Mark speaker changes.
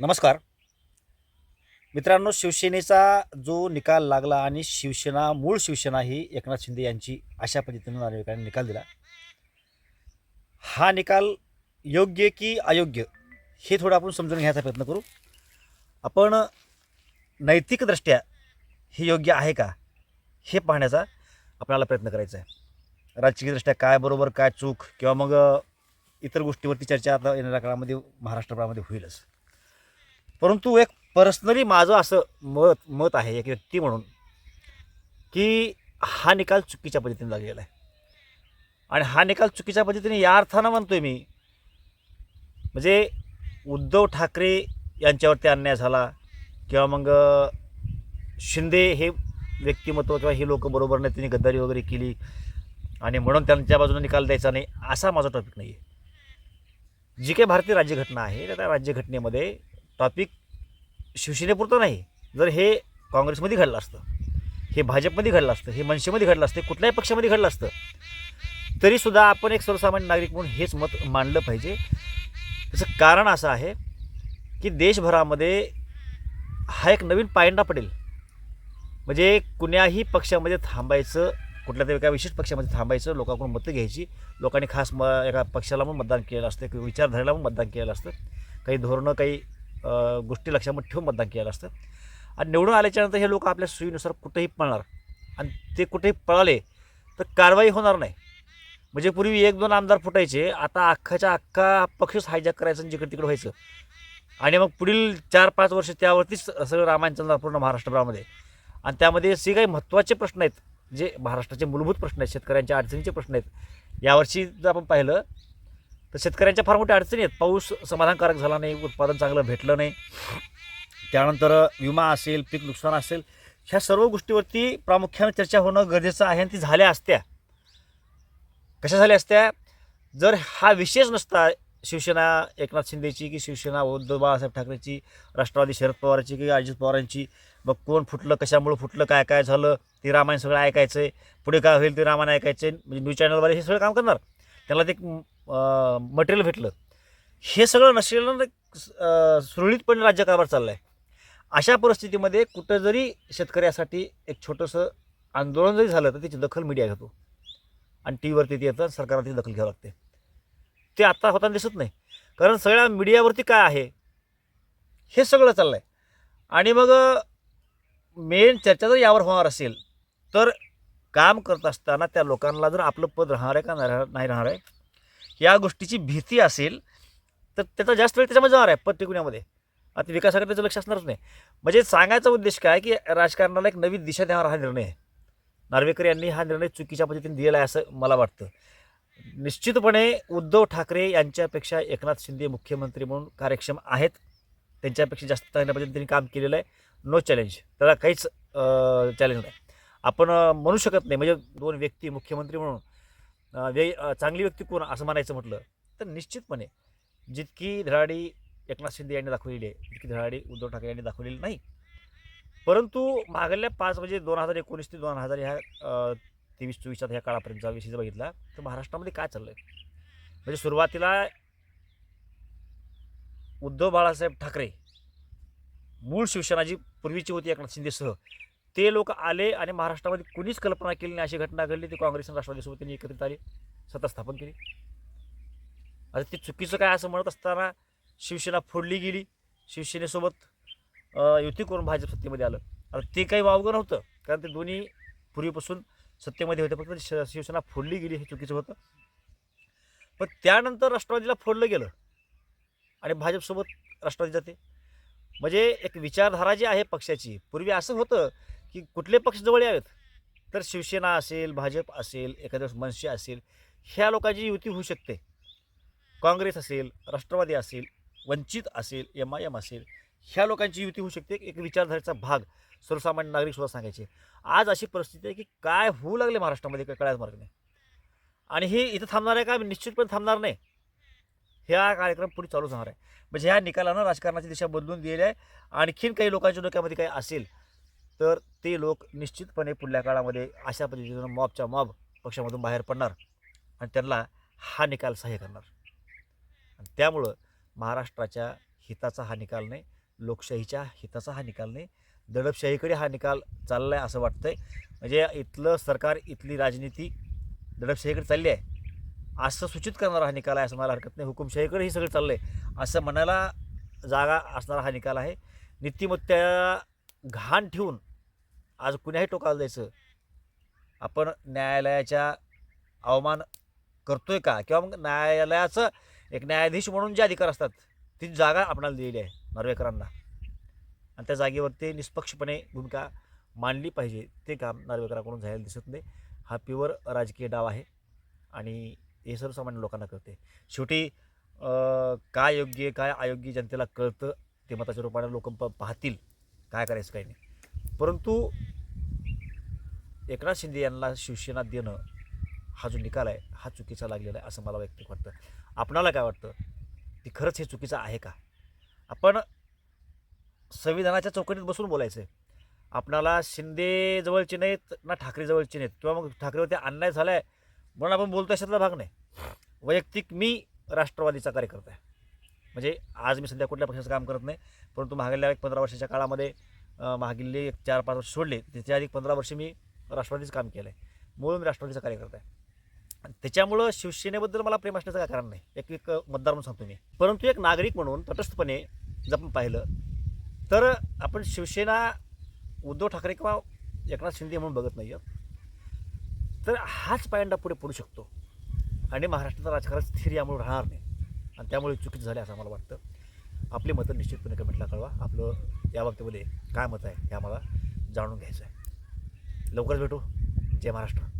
Speaker 1: नमस्कार. मित्रांनो शिवसेनेचा जो निकाल लागला आणि शिवसेना मूळ शिवसेना ही एकनाथ शिंदे यांची अशा पद्धतीनं नागरिकांनी निकाल दिला. हा निकाल योग्य की अयोग्य हे थोडं आपण समजून घ्यायचा प्रयत्न करू. आपण नैतिकदृष्ट्या हे योग्य आहे का हे पाहण्याचा आपल्याला प्रयत्न करायचा आहे. राजकीयदृष्ट्या काय बरोबर काय चूक किंवा मग इतर गोष्टीवरती चर्चा आता येणाऱ्या काळामध्ये महाराष्ट्रामध्ये होईलच. परंतु एक पर्सनली माझं असं मत मत आहे एक व्यक्ती म्हणून की हा निकाल चुकीच्या पद्धतीने लागलेला आहे. आणि हा निकाल चुकीच्या पद्धतीने या अर्थानं म्हणतोय मी म्हणजे उद्धव ठाकरे यांच्यावरती अन्याय झाला किंवा मग शिंदे हे व्यक्तिमत्व किंवा हे लोक बरोबर नाही त्यांनी गद्दारी वगैरे केली आणि म्हणून त्यांच्या बाजूने निकाल द्यायचा नाही असा माझा टॉपिक नाही आहे जी काही भारतीय राज्यघटना आहे त्या राज्यघटनेमध्ये टॉपिक शिवसेनेपुरतं नाही. जर हे काँग्रेसमध्ये घडलं असतं हे भाजपमध्ये घडलं असतं हे मनसेमध्ये घडलं असतं कुठल्याही पक्षामध्ये घडलं असतं तरीसुद्धा आपण एक सर्वसामान्य नागरिक म्हणून हेच मत मांडलं पाहिजे. त्याचं कारण असं आहे की देशभरामध्ये हा एक नवीन पायंडा पडेल. म्हणजे कुण्याही पक्षामध्ये थांबायचं कुठल्या तरी एका विशिष्ट पक्षामध्ये थांबायचं लोकांकडून मतं घ्यायची लोकांनी खास म एका पक्षाला पण मतदान केलेलं असतं किंवा विचारधारेला पण मतदान केलेलं असतं. काही धोरणं काही गोष्टी लक्षामध्ये ठेवून मतदान केलेलं असतं. आणि निवडून आल्याच्यानंतर हे लोक आपल्या सोयीनुसार कुठेही पळणार. आणि ते कुठेही पळाले तर कारवाई होणार नाही. म्हणजे पूर्वी एक दोन आमदार फुटायचे आता अख्खाच्या अख्खा पक्षच हायजॅक करायचं आणि जिकडे तिकडे व्हायचं. आणि मग पुढील चार पाच वर्ष त्यावरतीच सगळं रामायण चालणार पूर्ण महाराष्ट्रभरामध्ये. आणि त्यामध्ये जे काही महत्त्वाचे प्रश्न आहेत जे महाराष्ट्राचे मूलभूत प्रश्न आहेत शेतकऱ्यांच्या अडचणीचे प्रश्न आहेत यावर्षी जर आपण पाहिलं तर शेतकऱ्यांच्या फार मोठ्या अडचणी आहेत. पाऊस समाधानकारक झाला नाही उत्पादन चांगलं भेटलं नाही. त्यानंतर विमा असेल पीक नुकसान असेल ह्या सर्व गोष्टीवरती प्रामुख्याने चर्चा होणं गरजेचं आहे आणि ती झाल्या असत्या. कशा झाल्या असत्या? जर हा विषयच नसता शिवसेना एकनाथ शिंदेची की शिवसेना उद्धव बाळासाहेब ठाकरेची राष्ट्रवादी शरद पवारांची की अजित पवारांची मग कोण फुटलं कशामुळं फुटलं काय काय झालं ते रामायण सगळं ऐकायचं आहे पुढे काय होईल ते रामायण ऐकायचं आहे म्हणजे न्यूज चॅनलवाले हे सगळं काम करणार. त्यांना ते मटेरियल भेटलं. हे सगळं नसलेलं सुरळीतपणे सुरळीतपणे राज्यकारभार चालला आहे अशा परिस्थितीमध्ये कुठं जरी शेतकऱ्यासाठी एक छोटंसं आंदोलन जरी झालं तर त्याची दखल मीडिया घेतो. आणि टी व्हीवरती ते येतं सरकारला ती दखल घ्यावी लागते. ते आत्ता होताना दिसत नाही. कारण सगळ्या मीडियावरती काय आहे हे सगळं चाललं आहे आणि मग मेन चर्चा जर यावर होणार असेल तर काम करत असताना त्या लोकांना जर आपलं पद राहणार आहे का नाही नाही राहणार आहे या गोष्टीची भीती असेल तर त्याचा जास्त वेळ त्याच्यामध्ये जाणार आहे पद टिकवण्यामध्ये आता विकासाकडे त्याचं लक्ष असणारच नाही. म्हणजे सांगायचा उद्देश काय की राजकारणाला एक नवी दिशा देणारा हा निर्णय आहे. नार्वेकर यांनी हा निर्णय चुकीच्या पद्धतीने दिलेला आहे असं मला वाटतं. निश्चितपणे उद्धव ठाकरे यांच्यापेक्षा एकनाथ शिंदे मुख्यमंत्री म्हणून कार्यक्षम आहेत. त्यांच्यापेक्षा जास्त चांगल्या पद्धतीने त्यांनी काम केलेलं आहे. नो चॅलेंज त्याला काहीच चॅलेंज नाही. आपण म्हणू शकत नाही. म्हणजे दोन व्यक्ती मुख्यमंत्री म्हणून वे चांगली व्यक्ती कोण असं म्हणायचं म्हटलं तर निश्चितपणे जितकी धडाडी एकनाथ शिंदे यांनी दाखवलेली आहे जितकी धडाडी उद्धव ठाकरे यांनी दाखवलेली नाही परंतु मागल्या पाच म्हणजे दोन हजार एकोणीस ते दोन हजार ह्या तेवीस चोवीसच्या ह्या काळापर्यंतचा विषय जर बघितला तर महाराष्ट्रामध्ये काय चाललं आहे म्हणजे सुरुवातीला उद्धव बाळासाहेब ठाकरे मूळ शिवसेना जी पूर्वीची होती एकनाथ शिंदेसह ते लोक आले आणि महाराष्ट्रामध्ये कुणीच कल्पना केली नाही अशी घटना घडली. ती काँग्रेस आणि राष्ट्रवादीसोबत त्यांनी एकत्रित आली सत्ता स्थापन केली. आता ते चुकीचं काय असं म्हणत असताना शिवसेना फोडली गेली. शिवसेनेसोबत युती करून भाजप सत्तेमध्ये आलं. आता ते काही वावगं नव्हतं कारण ते दोन्ही पूर्वीपासून सत्तेमध्ये होते. फक्त शिवसेना फोडली गेली हे चुकीचं होतं. पण त्यानंतर राष्ट्रवादीला फोडलं गेलं आणि भाजपसोबत राष्ट्रवादी जाते. म्हणजे एक विचारधारा जी आहे पक्षाची पूर्वी असं होतं की कुठले पक्ष जवळ यावेत? तर शिवसेना असेल भाजप असेल एखाद्या मनशी मनसे असेल ह्या लोकांची युती होऊ शकते. काँग्रेस असेल राष्ट्रवादी असेल वंचित असेल एम आय एम असेल ह्या लोकांची युती होऊ शकते. एक विचारधारेचा भाग सर्वसामान्य नागरिक सुद्धा सांगायचे. आज अशी परिस्थिती आहे की काय होऊ लागले महाराष्ट्रामध्ये काय कळायच मार्ग नाही. आणि हे इथं थांबणार आहे का? निश्चितपणे थांबणार नाही. ह्या कार्यक्रम पुढे चालू होणार आहे. म्हणजे ह्या निकालानं राजकारणाची दिशा बदलून दिलेली आहे. आणखीन काही लोकांच्या डोक्यामध्ये काही असेल तर ते लोक निश्चितपणे पुढल्या काळामध्ये अशा पद्धतीनं मॉबच्या मॉब पक्षामधून बाहेर पडणार आणि त्यांना हा निकाल सहाय्य करणार. आणि त्यामुळं महाराष्ट्राच्या हिताचा हा निकाल नाही लोकशाहीच्या हिताचा हा निकाल नाही दडपशाहीकडे हा निकाल चालला आहे असं वाटतंय. म्हणजे इथलं सरकार इथली राजनीती दडपशाहीकडे चालली आहे. असं सूचित करणारा हा निकाल आहे असं मला हरकत नाही. हुकुमशाहीकडे हे सगळं चाललं आहे असं म्हणायला जागा असणारा हा निकाल आहे. नीतिमत्त्या घाण ठेवून आज कुण्याही टोकाला द्यायचं? आपण न्यायालयाच्या अवमान करतोय का? किंवा मग न्यायालयाचं एक न्यायाधीश म्हणून जे अधिकार असतात ती जागा आपणाला दिलेली आहे नार्वेकरांना. आणि त्या जागेवरती निष्पक्षपणे भूमिका मांडली पाहिजे. ते काम नार्वेकरांकडून झालेलं दिसत नाही. हा प्युअर राजकीय डाव आहे आणि हे सर्वसामान्य लोकांना कळते शेवटी काय योग्य काय अयोग्य जनतेला कळतं ते मताच्या रूपाने लोक प पाहतील. काय करायचं काही नाही. परंतु एकनाथ शिंदे यांना शिवसेना देणं हा जो निकाल आहे हा चुकीचा लागलेला आहे असं मला वैयक्तिक वाटतं. आपणाला काय वाटतं? की खरंच हे चुकीचं आहे का? आपण संविधानाच्या चौकटीत बसून बोलायचं आहे आपणाला शिंदेजवळचे नाहीत ना ठाकरेजवळचे नाहीत. किंवा मग ठाकरेवरती अन्याय झाला आहे म्हणून आपण बोलतो अशातला भाग नाही. वैयक्तिक मी राष्ट्रवादीचा कार्यकर्ता आहे. म्हणजे आज मी सध्या कुठल्या पक्षाचं काम करत नाही परंतु मागील एक पंधरा वर्षाच्या काळामध्ये अं, मागील एक चार पाच वर्ष सोडले त्याच्या आधी पंधरा वर्ष मी राष्ट्रवादीचं काम केलं आहे मूळ मी राष्ट्रवादीचा कार्यकर्ता आहे. आणि त्याच्यामुळं शिवसेनेबद्दल मला प्रेम असण्याचं काय कारण नाही. एक एक मतदार म्हणून सांगतो मी. परंतु एक नागरिक म्हणून तटस्थपणे जर आपण पाहिलं तर आपण शिवसेना उद्धव ठाकरे किंवा एकनाथ शिंदे म्हणून बघत नाही आहोत तर हाच पायंडा पुढे पडू शकतो. आणि महाराष्ट्राचं राजकारण स्थिर यामुळे राहणार नाही. आणि त्यामुळे चुकीचं झाले असं मला वाटतं. आपली मतं निश्चितपणे कमेंटला कळवा. आपलं या बाबतीमध्ये काय मत आहे हे आम्हाला जाणून घ्यायचं आहे. लवकरच भेटू. जय महाराष्ट्र.